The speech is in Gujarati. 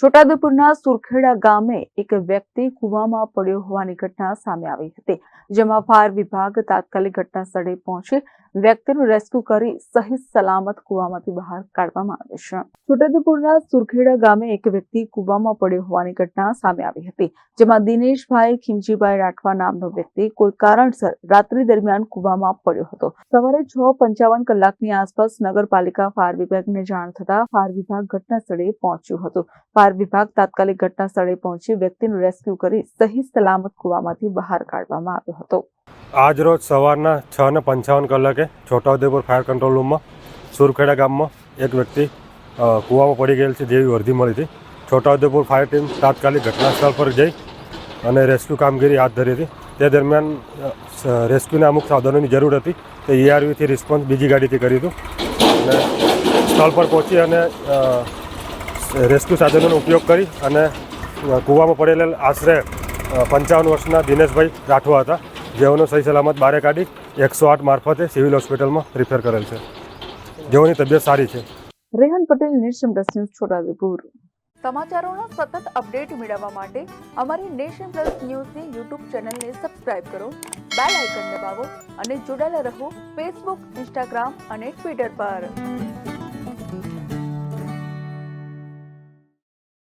છોટાઉદેપુરના સુરખેડા ગામે એક વ્યક્તિ કુવામાં પડ્યો હોવાની ઘટના સામે આવી હતી, જેમાં ફાયર વિભાગ તાત્કાલિક ઘટના પહોંચી વ્યક્તિનું રેસ્ક્યુ કરી સહી સલામત કુવામાંથી બહાર કાઢવામાં આવે છે. છોટાઉદેપુરના સુરખેડા ગામે એક વ્યક્તિ કુવામાં પડ્યો હોવાની ઘટના સામે આવી હતી, જેમાં દિનેશભાઈ ખીમજીભાઈ રાઠવા નામનો વ્યક્તિ કોઈ કારણસર રાત્રિ દરમિયાન કુવામાં પડ્યો હતો. સવારે છ પંચાવન કલાકની આસપાસ નગરપાલિકા ફાયર વિભાગને જાણ થતા ફાયર વિભાગ ઘટના સ્થળે પહોંચ્યું હતું. વિભાગ તાત્કાલિક ઘટના સ્થળે પહોંચી વ્યક્તિનું રેસ્ક્યુ કરી સહી સલામત કૂવામાંથી બહાર કાઢવામાં આવ્યો હતો. આજ રોજ સવારના છ ને પંચાવન કલાકે છોટાઉદેપુર ફાયર કંટ્રોલ રૂમમાં સુરખેડા ગામમાં એક વ્યક્તિ કુવામાં પડી ગયેલ છે જેવી વર્ધી મળી હતી. છોટાઉદેપુર ફાયર ટીમ તાત્કાલિક ઘટના સ્થળ પર જઈ અને રેસ્ક્યુ કામગીરી હાથ ધરી હતી. તે દરમિયાન રેસ્ક્યુના અમુક સાધનોની જરૂર હતી. તે ઈઆરવીથી રિસ્પોન્સ બીજી ગાડીથી કર્યું હતું. અને સ્થળ પર પહોંચી અને રેસ્ક્યુ સાધનોનો ઉપયોગ કરી અને કૂવામાં પડેલા આશરે પંચાવન વર્ષના દિનેશભાઈ રાઠવા હતા જેઓનો સહી સલામત બારે કાઢી એકસો આઠ મારફતે સિવિલ હોસ્પિટલમાં રિફેર કરેલ છે. જેઓની તબિયત સારી છે. Rehan Patel nation plus news Chhota Udepur. સમાચારોના સતત અપડેટ મેળવવા માટે અમારી નેશન પ્લસ ન્યૂઝની યુટ્યુબ ચેનલને સબસ્ક્રાઇબ કરો બેલ આઇકન દબાવો અને જોડાયેલા રહો ફેસબુક ઇન્સ્ટાગ્રામ અને ટ્વિટર પર.